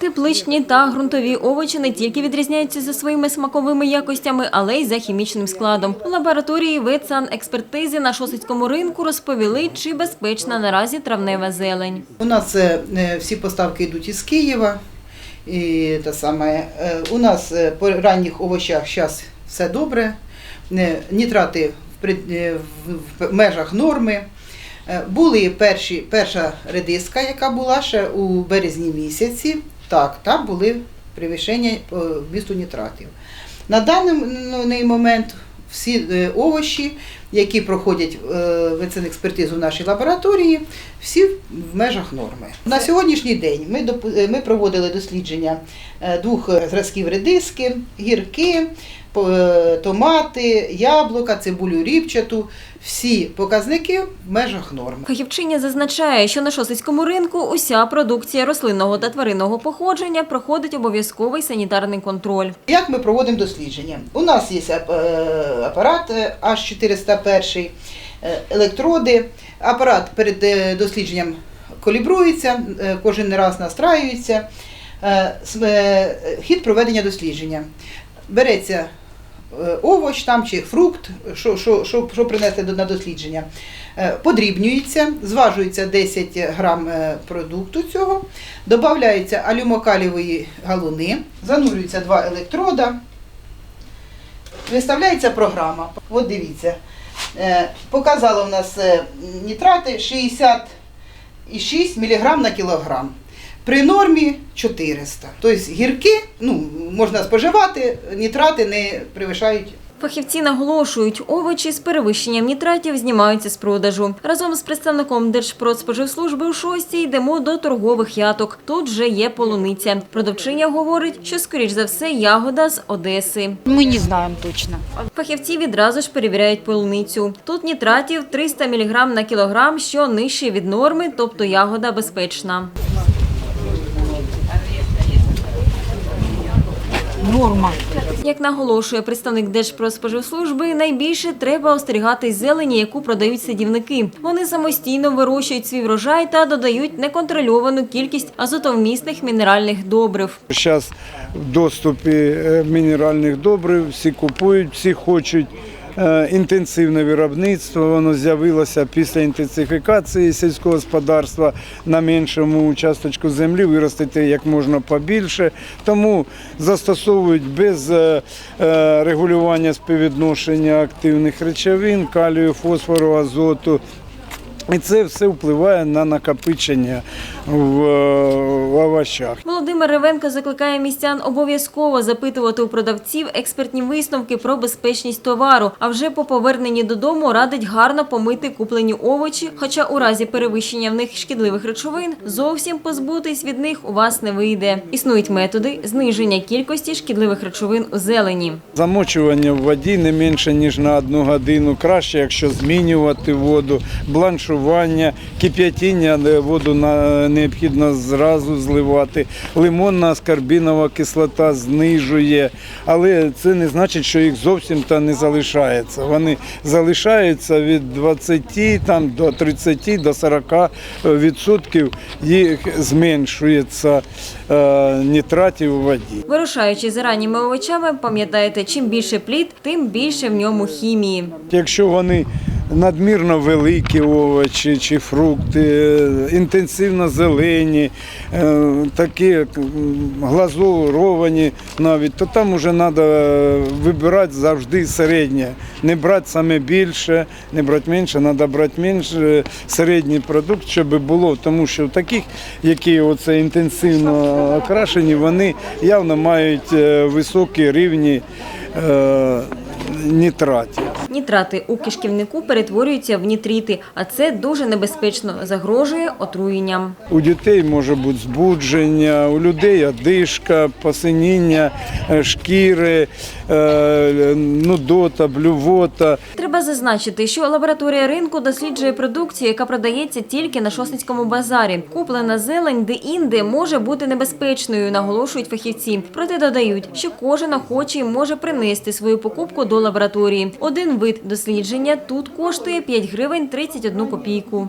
Тепличні та ґрунтові овочі не тільки відрізняються за своїми смаковими якостями, але й за хімічним складом. У лабораторії ветсанекспертизи на Шосицькому ринку розповіли, чи безпечна наразі травнева зелень. У нас е, е, всі поставки йдуть із Києва. І те саме, е, у нас по ранніх овочах зараз все добре. Нітрати в межах норми. Були перша редиска, яка була ще у березні місяці. Так, там були перевищення місту нітратів. На даний момент всі е, овочі, які проходять е, ветсанекспертизу в нашій лабораторії, всі в межах норми. На сьогоднішній день ми, доп- е, ми проводили дослідження двох зразків редиски, гірки, по- томати, яблука, цибулю ріпчату. Всі показники в межах норми. Фахівчиня зазначає, що на Шосицькому ринку уся продукція рослинного та тваринного походження проходить обов'язковий санітарний контроль. Як ми проводимо дослідження? У нас є апарат е, H401, е, електроди. Апарат перед е, дослідженням калібрується, е, кожен раз настраюється. Е, е, Хід проведення дослідження. Береться е, овоч там чи фрукт, що, що, що, що принесли на дослідження. Е, Подрібнюється, зважується 10 грам е, продукту цього, додаються алюмокалівої галуни, занурюються два електрода, виставляється програма. От дивіться, е, показала у нас е, нітрати 66 мг на кілограм. При нормі 400. Тобто гірки ну, можна споживати, нітрати не перевищають Фахівці наголошують, овочі з перевищенням нітратів знімаються з продажу. Разом з представником Держпродспоживслужби у шостій йдемо до торгових яток. Тут вже є полуниця. Продавчиня говорить, що скоріш за все ягода з Одеси. Мы не знаем точно. Фахівці відразу ж перевіряють полуницю. Тут нітратів 300 мг на кілограм, що нижче від норми, тобто ягода безпечна. Норма. Як наголошує представник Держпродспоживслужби, найбільше треба остерігатись зелені, яку продають садівники. Вони самостійно вирощують свій врожай та додають неконтрольовану кількість азотовмісних мінеральних добрив. Зараз в доступі е, мінеральних добрив, всі купують, всі хочуть. Е, Інтенсивне виробництво воно з'явилося після інтенсифікації сільського господарства на меншому участочку землі виростити як можна побільше. Тому застосовують без е, е, регулювання співвідношення активних речовин, калію, фосфору, азоту. І це все впливає на накопичення в, е, в овочах. Володимир Ревенко закликає містян обов'язково запитувати у продавців експертні висновки про безпечність товару. А вже по поверненні додому радить гарно помити куплені овочі. Хоча у разі перевищення в них шкідливих речовин зовсім позбутись від них у вас не вийде. Існують методи зниження кількості шкідливих речовин у зелені. Замочування в воді не менше ніж на одну годину. Краще, якщо змінювати воду, бланшування, кип'ятіння, воду необхідно зразу зливати. Лимонна аскорбінова кислота знижує, але це не значить, що їх зовсім та не залишається. Вони залишаються від 20 там, до 30 до 40 відсотків їх зменшується е, нітратів у воді. Вирушаючи за ранніми овочами, пам'ятайте, чим більше плід, тим більше в ньому хімії. Якщо вони надмірно великі овочі чи фрукти, інтенсивно зелені, е, такі глазуровані навіть, то там вже треба вибирати завжди середнє. Не брати саме більше, не брати менше, треба брати менше середній продукт, щоб було, тому що таких, які оце інтенсивно окрашені, вони явно мають е, високі рівні е, нітратів. Нітрати у кишківнику перетворюються в нітрити, а це дуже небезпечно, загрожує отруєнням. У дітей може бути збудження, у людей одишка, посиніння е, шкіри, нудота, блювота. Треба зазначити, що лабораторія ринку досліджує продукцію, яка продається тільки на Шосницькому базарі. Куплена зелень де-інде може бути небезпечною, наголошують фахівці. Проте додають, що кожен охочий може принести свою покупку до лабораторії. Один вид дослідження тут коштує 5 гривень 31 копійку.